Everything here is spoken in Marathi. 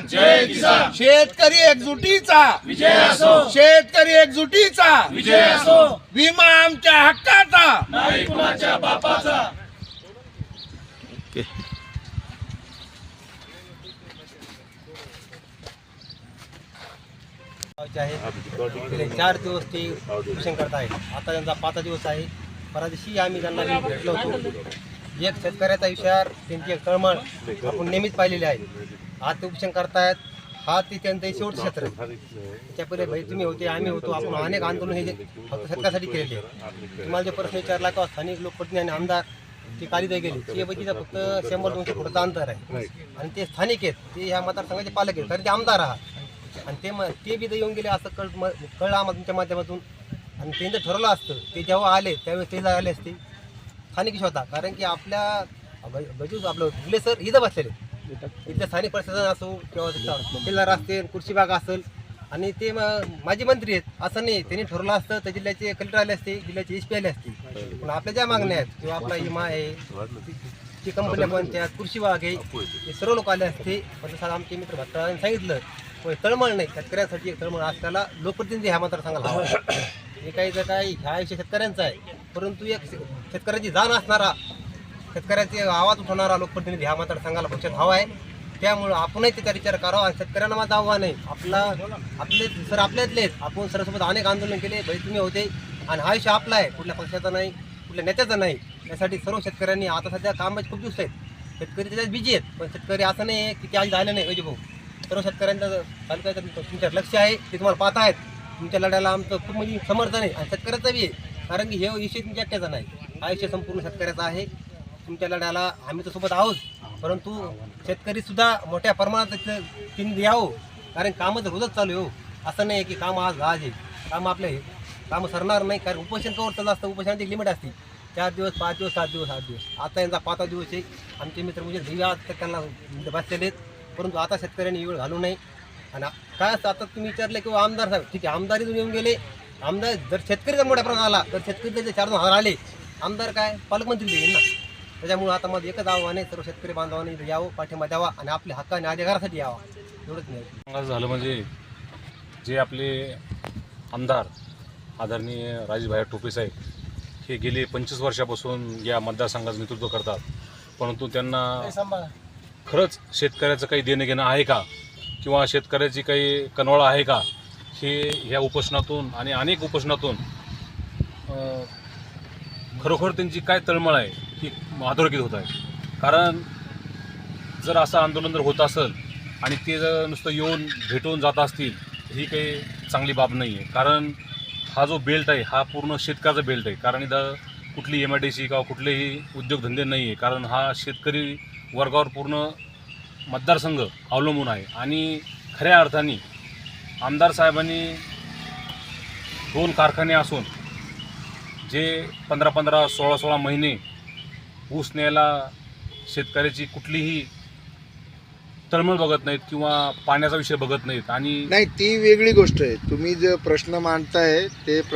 किसान। जय किसान। शेतकरी एकजुटीचा। विजय असो। शेतकरी एकजुटीचा। विजय असो। विमा आमच्या हक्काचा। नाही कुणाच्या बापाचा। गेले चार दिवस ते उपोषण करत आहेत. आता त्यांचा पाचवा दिवस आहे. परवा दिवशी आम्ही त्यांना भेटलो होतो. एक शेतकऱ्याचा विचार त्यांची एक तळमळ आपण नेहमीच पाहिलेली आहे. आज ते करतायत. हा ते त्यांचं शेवटचं क्षेत्र आहे. त्याच्या पहिले भाई तुम्ही होते आम्ही होतो. आपण अनेक आंदोलन हे फक्त शेतकऱ्यासाठी केलेले तुम्हाला जे प्रश्न विचारला किंवा स्थानिक लोकप्रतिनिधी आणि आमदार ते कालिदाय गेले. ते पैकीचं फक्त शंभर दोनशे फुटाचं अंतर आहे. आणि ते स्थानिक आहेत. ते ह्या मतदारसंघाचे पालक आहेत. कारण ते आमदार आहात. आणि ते म ते बी इथं येऊन गेले असं कळ म कळलं आम्हाला तुमच्या माध्यमातून. आणि त्यांचं ठरवलं असतं. ते जेव्हा आले त्यावेळेस ते आले असते. स्थानिक होता कारण की आपल्या बजूज आपलं फुले सर इथं बसलेले इथल्या स्थानिक प्रशासन असो किंवा तहसीलदार असतील कृषी असेल आणि ते म- माजी मंत्री आहेत असं नाही. त्यांनी ठरवलं असतं तर जिल्ह्याचे कलेक्टर आले असते जिल्ह्याचे एस पी आले असते. पण आपल्या ज्या मागण्या आहेत किंवा आपला विमा आहे ती कंपन्या कोणत्या कृषी भाग आहे हे सर्व लोक आले असते. म्हणजे पण जसं आमचे मित्र भक्तांनी सांगितलं पण तळमळ नाही. शेतकऱ्यांसाठी एक तळमळ असल्याला लोकप्रतिनिधी ह्या मात्र सांगायला हे काही जर काय ह्या विषय शेतकऱ्यांचा आहे परंतु एक शेतकऱ्याची जाण असणारा शेतकऱ्याचे आवाज उठवणारा लोकप्रतिनिधी हा मात्र सांगायला पक्षात हवा आहे. त्यामुळं आपणही त्याचा विचार करावा आणि शेतकऱ्यांना माझं आव्हान आहे. आपला आपले सर आपल्यातलेच आपण सरसोबत अनेक आंदोलन केले भाई तुम्ही होते. आणि हा विषय आपला आहे. कुठल्या पक्षाचा नाही कुठल्या नेत्याचा नाही. त्यासाठी सर्व शेतकऱ्यांनी आता सध्या कामाचे खूप दिवस आहेत. शेतकरी त्याच्यात बिजी आहेत. पण शेतकरी असं नाही आहे की ते आज झालं नाही अजिबाऊ सर्व शेतकऱ्यांचं तालुक्याचं तुमच्या लक्ष आहे ते तुम्हाला पाहत आहेत. तुमच्या लढ्याला आमचं खूप म्हणजे समर्थन आहे. आणि शेतकऱ्याचं बी आहे. कारण की हे विषय तुमच्या एकट्याचा नाही. हा विषय संपूर्ण शेतकऱ्याचा आहे. तुमच्या लढ्याला आम्ही तर सोबत आहोत. परंतु शेतकरी सुद्धा मोठ्या प्रमाणात तिथं तीन यावं हो. कारण कामं तर रोजच चालू आहे हो. असं नाही की काम आज आज आहे. काम आपले हे कामं सरणार नाही कारण उपोषण कवर चालू असतं. उपोषणाची लिमिट असते. चार दिवस पाच दिवस सात दिवस आठ दिवस. आता यांचा पाचवा दिवस आहे. आमचे मित्र म्हणजे दिव्या आज तर त्यांना बसलेले आहेत. परंतु आता शेतकऱ्यांनी वेळ घालू नये. आणि काय असतं आता तुम्ही विचारलं किंवा आमदार साहेब ठीक आहे आमदारीतून येऊन गेले. आमदार जर शेतकरी जर मोठ्या प्रमाणात आला तर शेतकरी जर चार दोन हजार आले. आमदार काय? पालकमंत्री देईल ना. त्याच्यामुळे आता माझं एकच आव्हान आहे सर्व शेतकरी बांधवांनी इथं यावं पाठिंबा द्यावा आणि आपल्या हक्क आणि अधिकारासाठी यावा. एवढंच नाही. झालं म्हणजे जे आपले आमदार आदरणीय राजेशभाई टोपे साहेब हे गेले पंचवीस वर्षापासून या मतदारसंघाचं नेतृत्व करतात. परंतु त्यांना खरंच शेतकऱ्याचं काही देणं घेणं आहे का? किंवा शेतकऱ्याची काही कनवळा आहे का? हे ह्या उपोषणातून आणि अनेक उपोषणातून खरोखर त्यांची काय तळमळ आहे? ही अधोरेखित होत आहे कारण जर असं आंदोलन जर होत असेल आणि ते जर नुसतं येऊन भेटून जात असतील ही काही चांगली बाब नाही आहे कारण हा जो बेल्ट आहे हा पूर्ण शेतकऱ्याचा बेल्ट आहे. कारण इथं कुठली एम आय डी सी किंवा कुठलेही उद्योगधंदे नाही आहे कारण हा शेतकरी वर्गावर पूर्ण मतदारसंघ अवलंबून आहे. आणि खऱ्या अर्थाने आमदार साहेबांनी दोन कारखाने असून जे पंधरा पंधरा सोळा सोळा महिने ऊस न्यायला शेतकऱ्याची कुठलीही तळमळ बघत नाहीत किंवा पाण्याचा विषय बघत नाहीत. आणि नाही ती वेगळी गोष्ट आहे. तुम्ही जे प्रश्न मांडताय ते प्र-